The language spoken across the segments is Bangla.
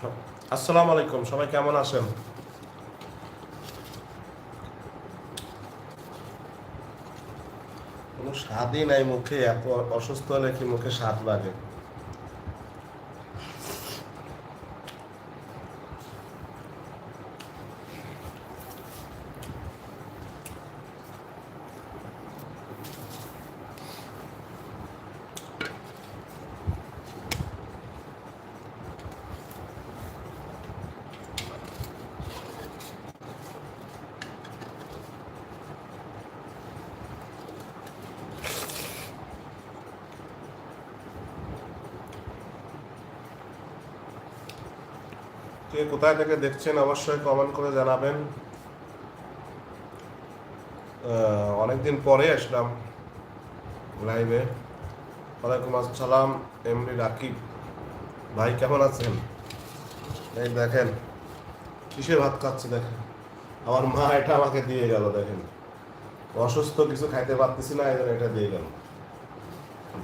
আসসালামু আলাইকুম সবাই কেমন আছেন? কোনো স্বাদই নাই মুখে, এত অসুস্থ হলে কি মুখে স্বাদ লাগে? কে কোথায় থেকে দেখছেন অবশ্যই কমেন্ট করে জানাবেন। অনেকদিন পরে আসলাম লাইভে ওয়ালাইকুম আসসালাম এমনি রাকিব। ভাই, কেমন আছেন? এই দেখেন, কিসের ভাত খাচ্ছি দেখেন। আমার মা এটা আমাকে দিয়ে গেল, দেখেন। অসুস্থ, কিছু খাইতে পারতেছি না এটা দিয়ে গেল।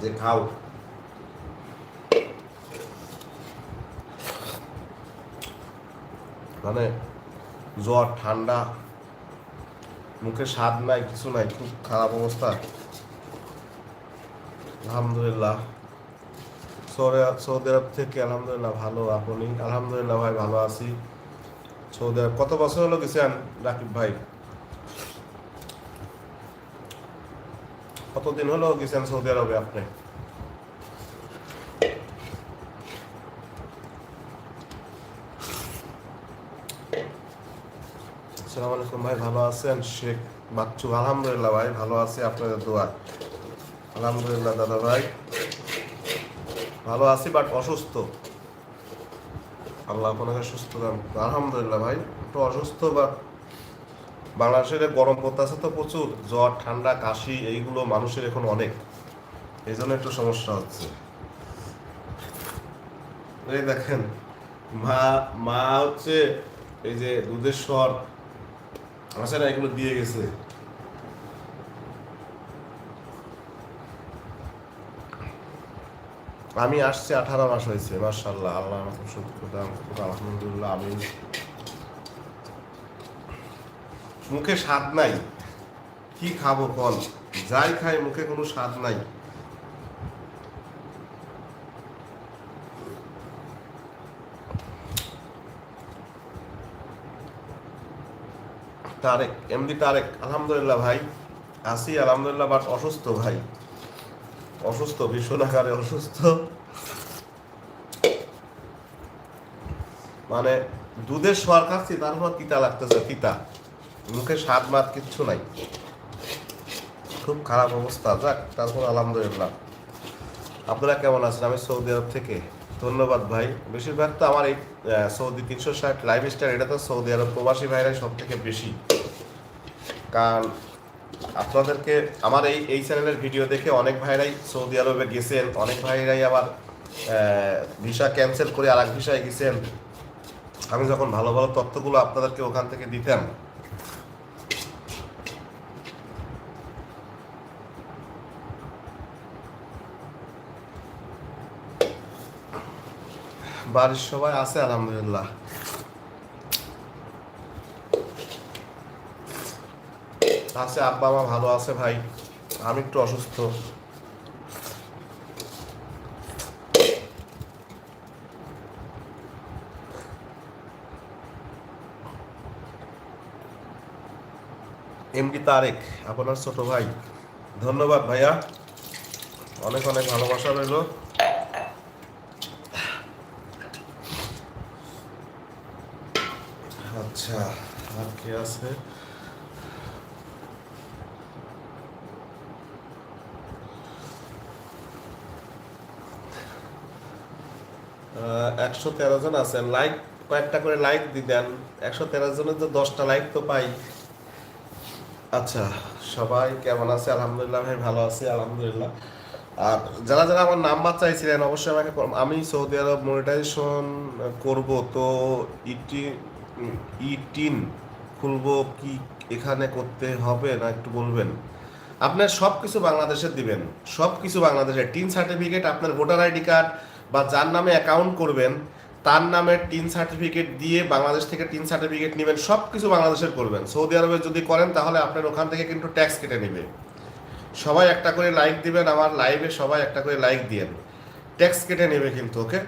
যে খাও। মানে জ্বর, ঠান্ডা, মুখে স্বাদ নাই, কিছু নাই, খুব খারাপ অবস্থা। আলহামদুলিল্লাহ। সৌদি আরব থেকে আলহামদুলিল্লাহ ভালো আপনি। আলহামদুলিল্লাহ ভাই, ভালো আছি। সৌদি আরব, কত বছর হলো গেছেন রাকিব ভাই? কতদিন হলো গেছেন সৌদি আরবে আপনি? আসসালামু আলাইকুম ভাই, ভালো আছেন? শেখ বাচ্চু, আলহামদুলিল্লাহ ভাই, ভালো আছি আপনাদের দোয়া। আলহামদুলিল্লাহ দাদা ভাই, ভালো আছি বাট অসুস্থ। আল্লাহ আপনাকে সুস্থ আলহামদুলিল্লাহ ভাই, একটু অসুস্থ বা বাংলাদেশের গরম পড়তেছে তো প্রচুর, জ্বর, ঠান্ডা, কাশি, এইগুলো মানুষের এখন অনেক। এই জন্য একটু সমস্যা হচ্ছে। এই দেখেন, মা মা হচ্ছে এই যে দুধের আছে না এগুলো দিয়ে গেছে। আমি আসছি আঠারো মাস হয়েছে মার্শাল্লাহ আল্লাহ আমাকে সত্যি আলহামদুলিল্লাহ, আমি মুখে স্বাদ নাই। কি খাব ফল যাই খাই, মুখে কোনো স্বাদ নাই। তারেক এমডি তারেক, আলহামদুলিল্লাহ ভাই, আছি, আলহামদুলিল্লাহ বাট অসুস্থ ভাই। অসুস্থ, ভীষণ আকারে অসুস্থ। মানে দুধের সোয়ার খাচ্ছি, তারপর তিতা লাগতেছে, তিতা। মুখে স্বাদ মাত কিচ্ছু নাই। খুব খারাপ অবস্থা, যাক, তারপর আলহামদুলিল্লাহ। আপনারা কেমন আছেন? আমি সৌদি আরব থেকে। ধন্যবাদ ভাই। বেশিরভাগ তো আমার এই সৌদি তিনশো ষাট লাইফ স্টাইল এটা তো সৌদি আরব প্রবাসী ভাইরাই সব থেকে বেশি। কারণ আপনাদেরকে আমার এই এই চ্যানেলের ভিডিও দেখে অনেক ভাইরাই সৌদি আরবে গেছেন, অনেক ভাইরাই আবার ভিসা ক্যান্সেল করে আর এক ভিসায় গেছেন। আমি যখন ভালো ভালো তথ্যগুলো আপনাদেরকে ওখান থেকে দিতাম, বাড়ির সবাই আছে, আলহামদুলিল্লাহ। আছে আব্বা মা ভালো আছে ভাই। আমি একটু অসুস্থ। এমডি তারেক, আপনার ছোট ভাই। ধন্যবাদ ভাইয়া। অনেক অনেক ভালোবাসা রইল। আচ্ছা আর কে আছে? একশো তেরো জন আছেন। লাইক কয়েকটা করে লাইক দিতেন একশো তেরো জনের তো দশটা লাইক তো পাই। আচ্ছা সবাই কেমন আছে? আলহামদুলিল্লাহ ভাই ভালো আছি, আলহামদুলিল্লাহ। আর যারা যারা আমার নাম্বার চাইছিলেন, অবশ্যই আমাকে আমি সৌদি আরব মনিটাইজেশন করব। তো ইটি ইটিন খুলবো কি এখানে করতে হবে না একটু বলবেন? আপনার সব কিছু বাংলাদেশে দিবেন। সব কিছু বাংলাদেশে। টিন সার্টিফিকেট আপনার ভোটার আইডি কার্ড বা যার নামে অ্যাকাউন্ট করবেন, তার নামে টিন সার্টিফিকেট দিয়ে বাংলাদেশ থেকে টিন সার্টিফিকেট নেবেন সব কিছু বাংলাদেশের করবেন। সৌদি আরবে যদি করেন, তাহলে আপনার ওখান থেকে কিন্তু ট্যাক্স কেটে নেবে। সবাই একটা করে লাইক দিবেন, আমার লাইভে সবাই একটা করে লাইক দিয়েন। ট্যাক্স কেটে নেবে কিন্তু ওকে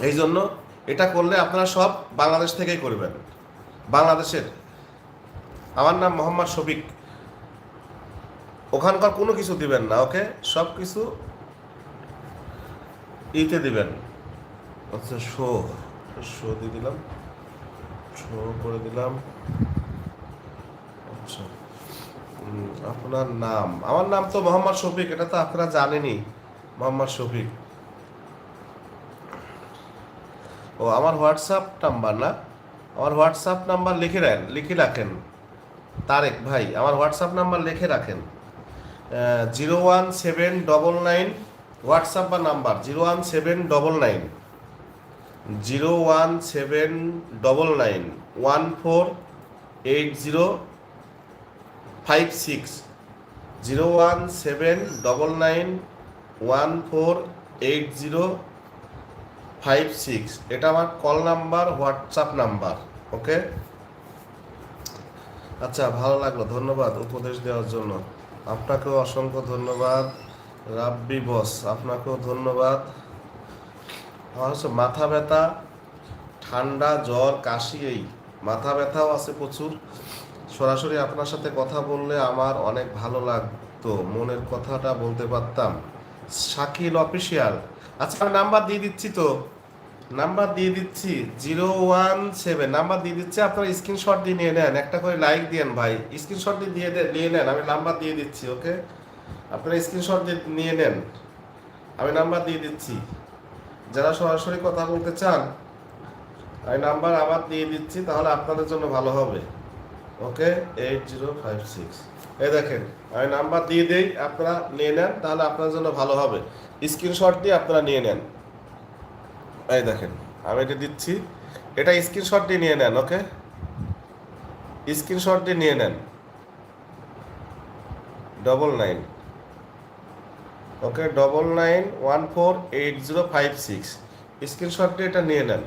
এই জন্য এটা করলে আপনারা সব বাংলাদেশ থেকেই করবেন। বাংলাদেশের। আমার নাম মোহাম্মদ শফিক। ওখানকার কোনো কিছু দিবেন না ওকে সব কিছু ইতে দিবেন। আচ্ছা শো। শো দিয়ে দিলাম। শো করে দিলাম। আচ্ছা। আপনার নাম। আমার নাম তো মোহাম্মদ শফিক, এটা তো আপনারা জানেনই। মোহাম্মদ শফিক। ও, আমার হোয়াটসঅ্যাপ নাম্বার না? আমার হোয়াটসঅ্যাপ নাম্বার লিখে রাখেন লিখে রাখেন। তারেক ভাই, আমার হোয়াটসঅ্যাপ নাম্বার লিখে রাখেন। Zero one seven double nine WhatsApp বা number zero one seven double nine, zero one seven double nine, one four eight zero five six, zero one seven double nine, one four eight zero five six. এটা আমার call number, WhatsApp number, okay? আচ্ছা ভালো লাগল, ধন্যবাদ উপদেশ দেওয়ার জন্য। আপনাকেও অসংখ্য ধন্যবাদ। রাব্বি বস, আপনাকেও ধন্যবাদ। আমার হচ্ছে মাথা ব্যথা, ঠান্ডা, জ্বর, কাশি, এই মাথা ব্যথাও আছে প্রচুর। সরাসরি আপনার সাথে কথা বললে আমার অনেক ভালো লাগতো, মনের কথাটা বলতে পারতাম। শাকিল অফিসিয়াল। আচ্ছা আমি নাম্বার দিয়ে দিচ্ছি তো। নাম্বার দিয়ে দিচ্ছি জিরো ওয়ান সেভেন। নাম্বার দিয়ে দিচ্ছি, আপনারা স্ক্রিনশট দিয়ে নিয়ে নেন। একটা করে লাইক দিয়েন ভাই। স্ক্রিনশট দিয়ে দিয়ে নিয়ে নেন, আমি নাম্বার দিয়ে দিচ্ছি ওকে আপনারা স্ক্রিনশট নিয়ে নেন। আমি নাম্বার দিয়ে দিচ্ছি। যারা সরাসরি কথা বলতে চান, আমি নাম্বার আবার দিয়ে দিচ্ছি, তাহলে আপনাদের জন্য ভালো হবে। Okay eight zero five six এই দেখেন, আমি নাম্বার দিয়ে দিই, আপনারা নিয়ে নেন, তাহলে আপনার জন্য ভালো হবে। স্ক্রিনশট দিয়ে আপনারা নিয়ে নেন। এই দেখেন, আমি এটা দিচ্ছি। এটা স্ক্রিনশট দিয়ে নিয়ে নেন ওকে স্ক্রিনশট দিয়ে নিয়ে নেন। Double nine okay double nine one four eight zero five six screenshot দিয়ে এটা নিয়ে নেন।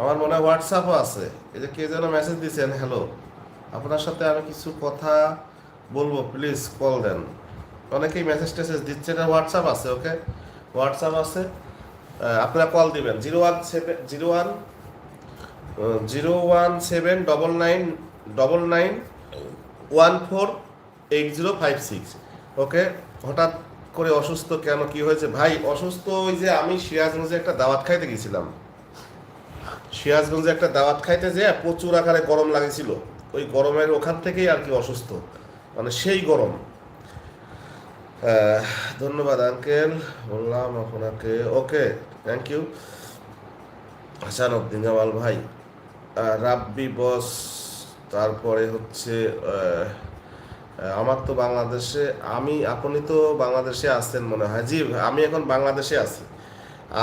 আমার মনে হয় হোয়াটসঅ্যাপও আছে। এই যে কে যেন মেসেজ দিয়েছেন হ্যালো আপনার সাথে আমি কিছু কথা বলব প্লিজ কল দেন। অনেকেই মেসেজ টেসেজ দিচ্ছে, এটা হোয়াটসঅ্যাপ আছে, ওকে? হোয়াটসঅ্যাপ আছে। আপনারা কল দিবেন। Zero one seven zero one zero one seven double nine double nine one four eight zero five six. Okay? হঠাৎ করে অসুস্থ কেন, কি হয়েছে? ভাই, অসুস্থ ওই যে আমি সিরাজগঞ্জে একটা দাওয়াত খাইতে গেছিলাম। সিরাজগঞ্জে একটা দাওয়াত খাইতে যে প্রচুর আকারে গরম লাগেছিল। ওই গরমের ওখান থেকেই আর কি অসুস্থ। মানে সেই গরম। ধন্যবাদ, আঙ্কেল। বললাম আপনাকে। Okay thank you Hasan Uddin Jamal ভাই রাব্বি বস তারপরে হচ্ছে আমার তো বাংলাদেশে, আমি আপনি তো বাংলাদেশে আছেন মনে হয়। জি, আমি এখন বাংলাদেশে আছি।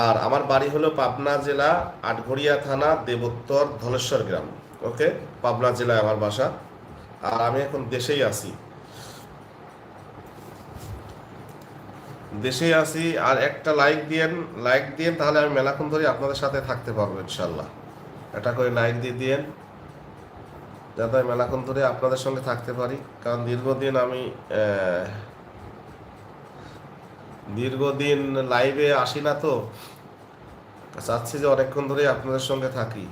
আর আমার বাড়ি হলো পাবনা জেলা আটঘরিয়া থানা দেবোত্তর ধলেশ্বর গ্রাম। ওকে? পাবনা জেলায় আমার বাসা। আর আমি এখন দেশেই আছি। দেশেই আছি। আর একটা লাইক দিয়েন লাইক দিয়েন, তাহলে আমি মেলাক্ষণ ধরে আপনাদের সাথে থাকতে পারব ইনশাল্লাহ। এটা করে লাইক দিয়ে দিয়েন। যাতে আমি মেলাক্ষণ ধরে আপনাদের সঙ্গে থাকতে পারি। কারণ দীর্ঘদিন আমি দীর্ঘদিন লাইভে আসি না তো, চাচ্ছি যে অনেকক্ষণ ধরে আপনাদের সঙ্গে থাকি।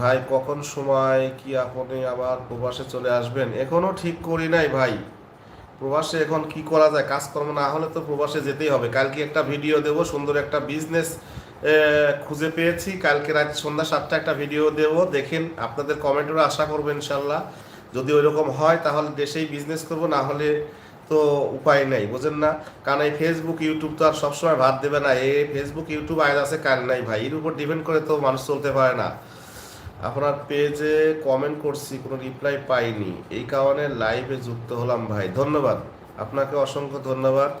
ভাই, কখন সময়, কি আপনি আবার প্রবাসে চলে আসবেন? এখনও ঠিক করি নাই ভাই। প্রবাসে এখন কি করা যায়? কাজকর্ম না হলে তো প্রবাসে যেতেই হবে। কালকে একটা ভিডিও দেব, সুন্দর একটা বিজনেস খুঁজে পেয়েছি। কালকে রাত সন্ধ্যা সাতটা একটা ভিডিও দেব। দেখেন আপনাদের কমেন্টেরও আশা করব ইনশাল্লাহ। যদি ওইরকম হয়, তাহলে দেশেই বিজনেস করব, না হলে তো উপায় নেই, বোঝেন না? কারণ এই ফেসবুক ইউটিউব তো আর সবসময় ভাত দেবে না। এ ফেসবুক ইউটিউব আয় আছে, কার নাই ভাই? এর উপর ডিপেন্ড করে তো মানুষ চলতে পারে না। আপনার পেজে কমেন্ট করছি, কোনো রিপ্লাই পাইনি। এই কারণে লাইভে যুক্ত হলাম ভাই। ধন্যবাদ। আপনাকে অসংখ্য ধন্যবাদ।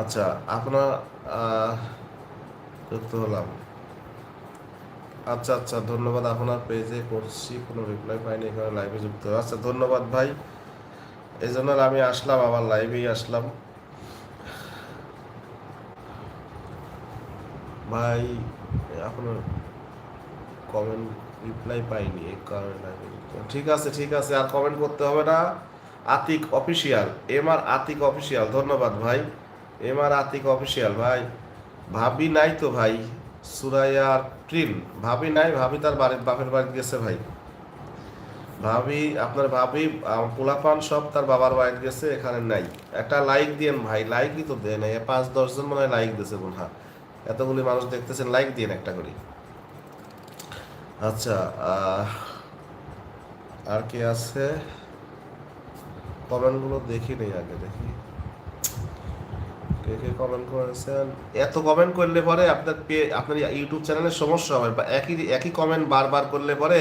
আচ্ছা আপনার যুক্ত হলাম। আচ্ছা আচ্ছা ধন্যবাদ। আপনার পেজে করছি, কোনো রিপ্লাই পাইনি, এখানে লাইভে যুক্ত আচ্ছা ধন্যবাদ ভাই। এই জন্য আমি আসলাম, আবার লাইভেই আসলাম। ভাই, আপনার কমেন্ট রিপ্লাই পাইনি, এই কারণে লাইভে ঠিক আছে ঠিক আছে, আর কমেন্ট করতে হবে না। Atik official M R Atik official ধন্যবাদ ভাই। এম আর আতিক অফিসিয়াল ভাই। ভাবি নাই তো, ভাই। সুরাইয়ার প্রিন ভাবি নাই, ভাবি তার বাড়ির বাপের বাড়িতে গেছে, ভাই। ভাবি, আপনার ভাবি পোলাপান সব তার বাবার বাড়িতে গেছে, এখানে নাই। একটা লাইক দিয়েন, ভাই। লাইকই তো দেয় নাই পাঁচ দশজন মনে হয় লাইক দিয়েছে বোন হ্যাঁ এতগুলি মানুষ দেখতেছেন লাইক দিয়েন একটা করে। আচ্ছা আর কি আছে? কমেন্টগুলো দেখি নেই আগে, দেখি। কে কমেন্ট করেছেন। এত কমেন্ট করলে পরে আপনার আপনার ইউটিউব চ্যানেলের সমস্যা হয়, বা একই একই কমেন্ট বারবার করলে পরে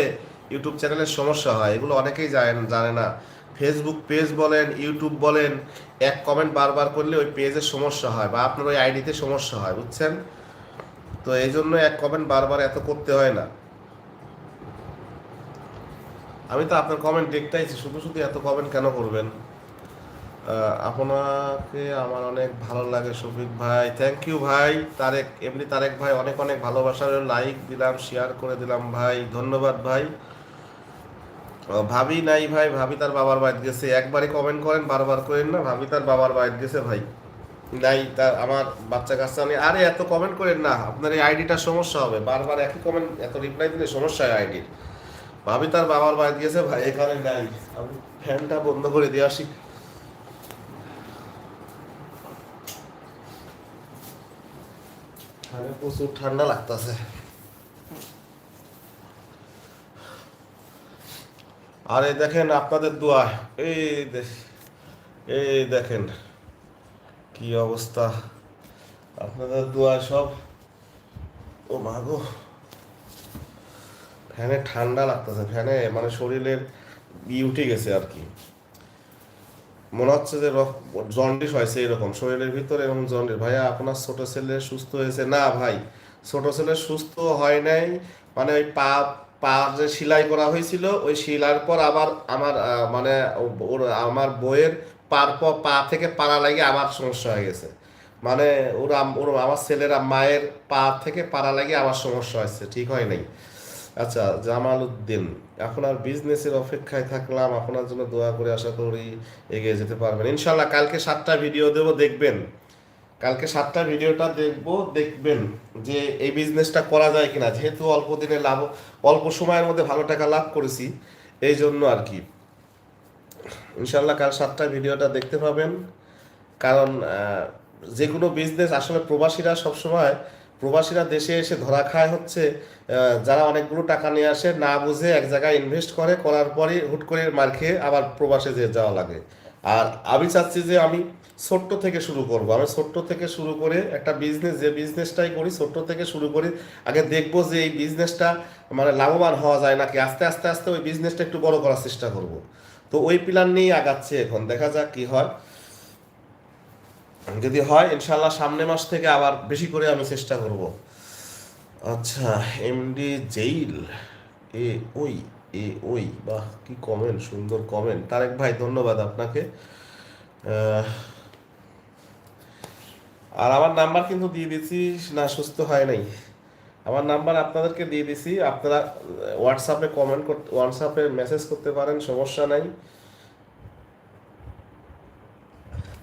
ইউটিউব চ্যানেলের সমস্যা হয়। এগুলো অনেকেই জানেন, জানে না। ফেসবুক পেজ বলেন ইউটিউব বলেন, এক কমেন্ট বারবার করলে ওই পেজের সমস্যা হয়, বা আপনার ওই আইডিতে সমস্যা হয়, বুঝছেন? তো এই জন্য এক কমেন্ট বারবার এত করতে হয় না। আমি তো আপনার কমেন্ট দেখতেইছি শুধু শুধু এত কমেন্ট কেন করবেন? আপনাকে আমার অনেক ভালো লাগে শফিক ভাই। থ্যাংক ইউ ভাই। তারেক, এমনি তারেক ভাই, অনেক অনেক ভালোবাসার লাইক দিলাম শেয়ার করে দিলাম ভাই। ধন্যবাদ ভাই। ভাবি নাই ভাই, ভাবি তার বাবার বাড়িতে গেছে। একবারই কমেন্ট করেন, বারবার করেন না, ভাবি তার বাবার বাড়িতে গেছে ভাই। নাই, তার, আমার বাচ্চা কাচ্চা নেই। আরে, এত কমেন্ট করেন না, আপনার এই আইডিটার সমস্যা হবে। বারবার একই কমেন্ট এত রিপ্লাই দিলে সমস্যা হয় আইডির ভাবি তার বাবার বাড়িতে গেছে ভাই, এখানে নাই। আমি ফ্যানটা বন্ধ করে দিয়ে আসি। এখানে প্রচুর ঠান্ডা লাগতেছে। আরে দেখেন আপনাদের দোয়া, এই এই দেখেন কি অবস্থা। আপনাদের দোয়া সব, ও মাগো ফ্যানে ঠান্ডা লাগতেছে, ফ্যানে মানে শরীরের ই উঠে গেছে আর কি। মনে হচ্ছে যে জন্ডিস হয়েছে এরকম শরীরের ভিতরে এরকম জন্ডিস। ভাইয়া, আপনার ছোট ছেলে সুস্থ হয়েছে? না ভাই, ছোট ছেলে সুস্থ হয় নাই মানে ওই পা পা যে সেলাই করা হয়েছিল, ওই সেলার পর আবার আমার মানে ওর, আমার বইয়ের পার পর পা থেকে পাড়া লাগে আবার সমস্যা হয়ে গেছে। মানে ওর ওর, আমার ছেলেরা মায়ের পা থেকে পাড়া লাগে আবার সমস্যা হয়েছে, ঠিক হয় নাই। আচ্ছা জামাল উদ্দিন আপনার বিজনেসের অপেক্ষায় থাকলাম, আপনার জন্য দোয়া করে আশা করি এগিয়ে যেতে পারবেন। ইনশাল্লাহ কালকে সাতটা ভিডিও দেবো, দেখবেন। কালকে সাতটা ভিডিওটা দেখব, দেখবেন যে এই বিজনেসটা করা যায় কিনা। যেহেতু অল্প দিনে লাভ, অল্প সময়ের মধ্যে ভালো টাকা লাভ করেছি, এই জন্য আর কি। ইনশাল্লাহ কাল সাতটা ভিডিওটা দেখতে পাবেন। কারণ যে কোনো বিজনেস আসলে প্রবাসীরা সবসময় প্রবাসীরা দেশে এসে ধরা খায় হচ্ছে যারা অনেকগুলো টাকা নিয়ে আসে, না বুঝে এক জায়গায় ইনভেস্ট করে, করার পরই হুট করে মার খেয়ে আবার প্রবাসে যেয়ে যাওয়া লাগে। আর আমি চাচ্ছি যে আমি ছোট্ট থেকে শুরু করব। আমি ছোট্ট থেকে শুরু করে একটা বিজনেস যে বিজনেসটাই করি, ছোট্ট থেকে শুরু করি আগে দেখব যে এই বিজনেসটা মানে লাভবান হওয়া যায় নাকি, আস্তে আস্তে আস্তে ওই বিজনেসটা একটু বড় করার চেষ্টা করব। তো ওই প্ল্যান নিয়েই আগাচ্ছে এখন। দেখা যাক কি হয়। যদি হয় ইনশাল্লাহ সামনে মাস থেকে আবার বেশি করে আমি চেষ্টা করব। আচ্ছা এমডি জেইল, এ ওই এ ওই, বাহ, কি কমেন্ট সুন্দর কমেন্ট তারেক ভাই, ধন্যবাদ আপনাকে। আর আমার নাম্বার কিন্তু দিয়ে দিয়েছি, না, সুস্থ হয় নাই। আমার নাম্বার আপনাদেরকে দিয়ে দিছি আপনারা হোয়াটসঅ্যাপে কমেন্ট করতে হোয়াটসঅ্যাপে মেসেজ করতে পারেন, সমস্যা নাই।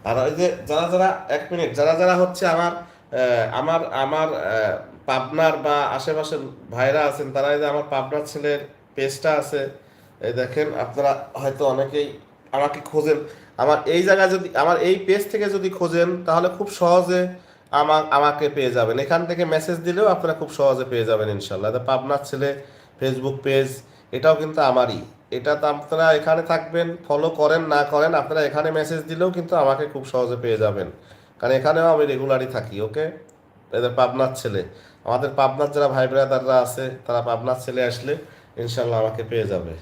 আর ওই যে যারা যারা, এক মিনিট, যারা যারা হচ্ছে আমার আমার আমার পাবনার বা আশেপাশের ভাইরা আছেন তারা এই যে আমার পাবনার ছেলের পেজটা আছে, এই দেখেন, আপনারা হয়তো অনেকেই আমাকে খোঁজেন। আমার এই জায়গায় যদি, আমার এই পেজ থেকে যদি খোঁজেন, তাহলে খুব সহজে আমার, আমাকে পেয়ে যাবেন। এখান থেকে মেসেজ দিলেও আপনারা খুব সহজে পেয়ে যাবেন ইনশাল্লাহ। পাবনার ছেলে ফেসবুক পেজ এটাও কিন্তু আমারই। এটা তো আপনারা এখানে থাকবেন ফলো করেন, না করেন, আপনারা এখানে মেসেজ দিলেও কিন্তু আমাকে খুব সহজে পেয়ে যাবেন। কারণ এখানেও আমি রেগুলারই থাকি ওকে এদের পাবনার ছেলে। আমাদের পাবনার যারা ভাই ব্রাদাররা আছে, তারা পাবনার ছেলে আসলে ইনশাল্লাহ আমাকে পেয়ে যাবে।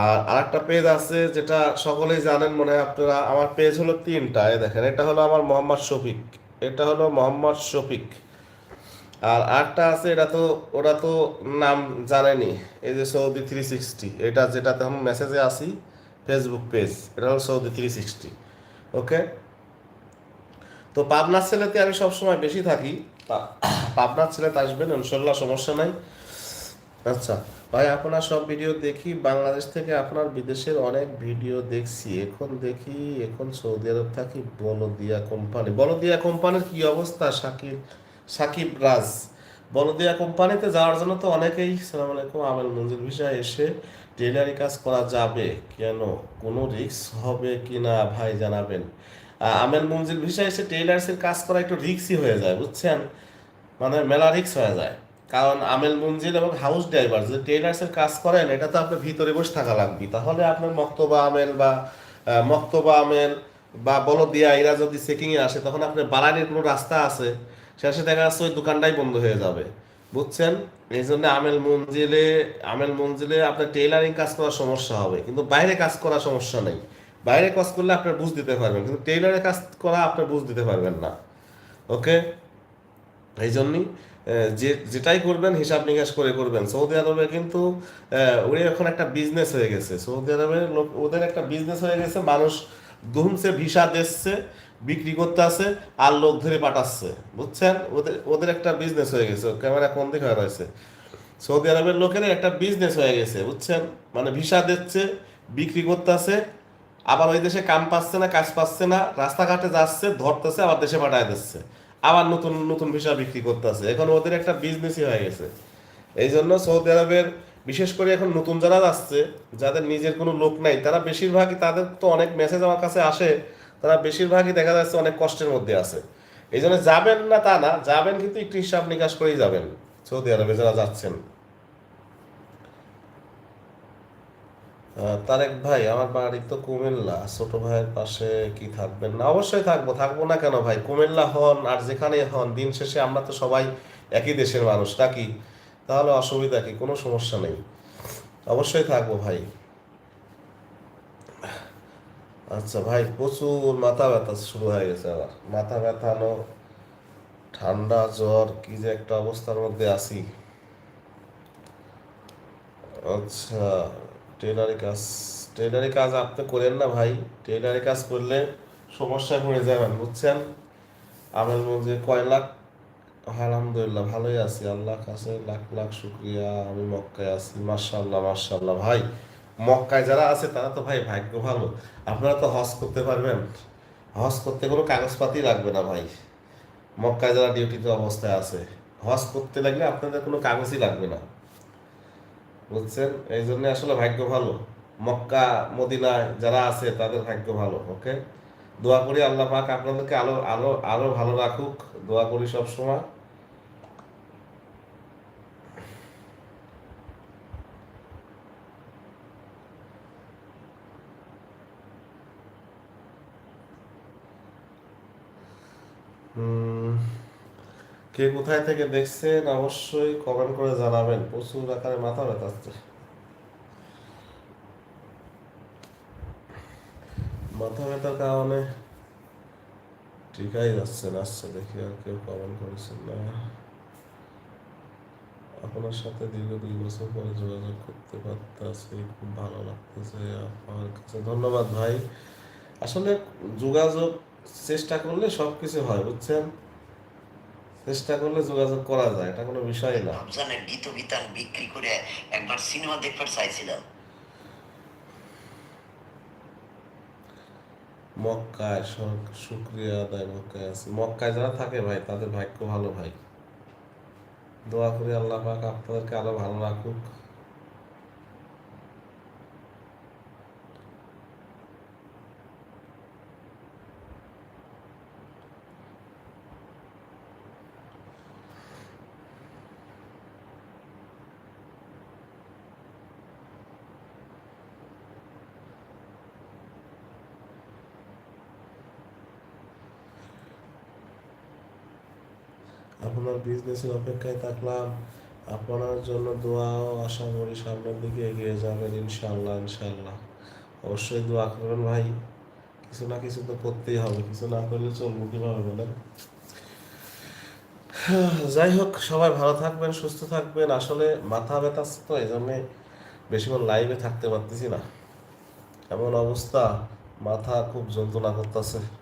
আর আরেকটা পেজ আছে যেটা সকলেই জানেন মনে হয় আপনারা, আমার পেজ হলো তিনটা, এই দেখেন, এটা হলো আমার মোহাম্মদ শফিক। এটা হলো মোহাম্মদ শফিক। আর আরেকটা আছে, এটা তো, ওরা তো নাম জানেনি। এই যে সৌদি থ্রি সিক্সটি এটা যেটাতে আমি মেসেজে আসি ফেসবুক পেজ এটা হলো সৌদি থ্রি সিক্সটি ওকে তো পাবনার ছেলেতে আমি সবসময় বেশি থাকি। পাবনার ছেলেতে আসবেন, ইনশাল্লাহ সমস্যা নাই। আচ্ছা ভাই, আপনার সব ভিডিও দেখি, বাংলাদেশ থেকে আপনার বিদেশের অনেক ভিডিও দেখছি। এখন দেখি, এখন সৌদি আরব থাকি, বলদিয়া কোম্পানি বলদিয়া কোম্পানির কি অবস্থা সাকিব সাকিব রাজ। বলদিয়া কোম্পানিতে যাওয়ার জন্য তো অনেকেই, সালাম আলাইকুম, আমেল মঞ্জুর ভিসায় এসে টেলারি কাজ করা যাবে কেন? কোনো রিস্ক হবে কি না ভাই জানাবেন। আমেল মঞ্জিল ভিসায় এসে টেলার্সের কাজ করা একটু রিস্কই হয়ে যায়, বুঝছেন? মানে মেলা রিক্স হয়ে যায়। কারণ আমেল মঞ্জিল এবং হাউস ড্রাইভার যে টেলার্সের কাজ করেন, এটা তো আপনার ভিতরে বসে থাকা লাগবে। তাহলে আপনার মক্তবা আমেল বা মক্তবা আমেল বা বলদিয়া, এরা যদি চেকিংয়ে আসে, তখন আপনার বালানির কোনো রাস্তা আছে। শেষে দেখা যাচ্ছে ওই দোকানটাই বন্ধ হয়ে যাবে। বুঝছেন? এই জন্য আমেল মঞ্জিলে আমেল মঞ্জিলে আপনার টেইলারিং কাজ করার সমস্যা হবে। কিন্তু বাইরে কাজ করার সমস্যা নেই। বাইরে কাজ করলে আপনার বুঝ দিতে পারবেন। কিন্তু টেইলারে কাজ করা আপনার বুঝ দিতে পারবেন না। ওকে এই জন্যই যে, যেটাই করবেন, হিসাব নিকাশ করে করবেন। সৌদি আরবে কিন্তু ওই এখন একটা বিজনেস হয়ে গেছে। সৌদি আরবের লোক, ওদের একটা বিজনেস হয়ে গেছে। মানুষ ধুমছে ভিসা দিচ্ছে। বিক্রি করতে আছে আর লোক ধরে পাঠাচ্ছে, বুঝছেন? ওদের ওদের একটা বিজনেস হয়ে গেছে ক্যামেরা কোন দিকে রয়েছে? সৌদি আরবের লোকের একটা বিজনেস হয়ে গেছে, বুঝছেন? মানে ভিসা দিচ্ছে, বিক্রি করতেছে আবার ওই দেশে কাম পাচ্ছে না, কাজ পাচ্ছে না, রাস্তাঘাটে যাচ্ছে, ধরতেছে, আবার দেশে পাঠায় দিচ্ছে, আবার নতুন নতুন ভিসা বিক্রি করতেছে এখন ওদের একটা বিজনেসই হয়ে গেছে। এই জন্য সৌদি আরবের, বিশেষ করে এখন নতুন যারা আসছে যাদের নিজের কোনো লোক নাই, তারা বেশিরভাগই, তাদের তো অনেক মেসেজ আমার কাছে আসে তারা বেশিরভাগই দেখা যাচ্ছে অনেক কষ্টের মধ্যে আছে। এই জন্য যাবেন না তা না, যাবেন কিন্তু একটু হিসাব নিকাশ করেই যাবেন। সৌদি আরবে যারা যাচ্ছেন। তারেক ভাই, আমার বাড়ি তো কুমিল্লা। ছোট ভাইয়ের পাশে কি থাকবেন? না, অবশ্যই থাকব। থাকব না কেন ভাই? কুমিল্লা হন আর যেখানে হন, দিন শেষে আমরা তো সবাই একই দেশের মানুষ, নাকি? তাহলে অসুবিধা কি? কোনো সমস্যা নেই। অবশ্যই থাকব ভাই। আচ্ছা ভাই, প্রচুর মাথা ব্যথা শুরু হয়ে গেছে আবার। মাথা ব্যথানো ঠান্ডা, জ্বর, কি যে একটা অবস্থার মধ্যে আছি। আচ্ছা টেলারি কাজ টেলারি কাজ আপনি করেন না ভাই। টেলারি কাজ করলে সমস্যায় পড়ে যাবেন, বুঝছেন? আমার মধ্যে কয় লাখ? আলহামদুলিল্লাহ, ভালোই আছি। আল্লাহ কাছে লাখ লাখ শুক্রিয়া। আমি মক্কায় আছি মার্শাল্লাহ মার্শাল্লাহ ভাই মক্কায় যারা আছে, তারা তো ভাই ভাগ্য ভালো। আপনারা তো হজ করতে পারবেন। হজ করতে কোনো কাগজপাতি লাগবে না ভাই। মক্কায় যারা ডিউটিতে অবস্থায় আছে, হজ করতে লাগলে আপনাদের কোনো কাগজই লাগবে না। বুঝছেন? এই জন্য আসলে ভাগ্য ভালো। মক্কা, মদিনায় যারা আছে, তাদের ভাগ্য ভালো, ওকে? দোয়া করি আল্লাহ পাক আপনাদেরকে আলো আলো আরও ভালো রাখুক। দোয়া করি সব কে কোথায় থেকে দেখছেন অবশ্যই কমেন্ট করে জানাবেন। প্রচুর আকারে মাথা ব্যথা হচ্ছে। মাথা ব্যথার কারণে ঠিকাই যাচ্ছে আসছে দেখি আর কেউ কমেন্ট করেছেন না। আপনার সাথে দীর্ঘ দুই বছর পরে যোগাযোগ করতে পারতেছি, খুব ভালো লাগতেছে। আপনার কাছে ধন্যবাদ ভাই। আসলে যোগাযোগ চেষ্টা করলে সব কিছু হয় বুঝছেন? চেষ্টা করলে যোগাযোগ করা যায় এটা কোনো বিষয় না। গীত বিক্রি করে একবার সিনেমা দেখবার চাইছিলাম। মক্কায় শুক্রিয়া আদায় মক্কায় আছে। মক্কায় যারা থাকে ভাই তাদের ভাগ্য ভালো ভাই। দোয়া করি আল্লাহ পাক আপনাদেরকে আরও ভালো রাখুক। আপনার বিজনেসের অপেক্ষায় থাকলাম। আপনার জন্য দোয়া ও আশা করি সামনের দিকে এগিয়ে যাবেন ইনশাআল্লাহ ইনশাআল্লাহ। অবশ্যই দোয়া করবেন ভাই। কিছু না কিছু তো করতেই হবে, কিছু না করলে চলবো কীভাবে বলেন? যাই হোক, সবাই ভালো থাকবেন, সুস্থ থাকবেন। আসলে মাথা ব্যথা তো এই জন্যে বেশিক্ষণ লাইভে থাকতে পারতেছি না। এমন অবস্থা, মাথা খুব যন্ত্রণা করতেছে।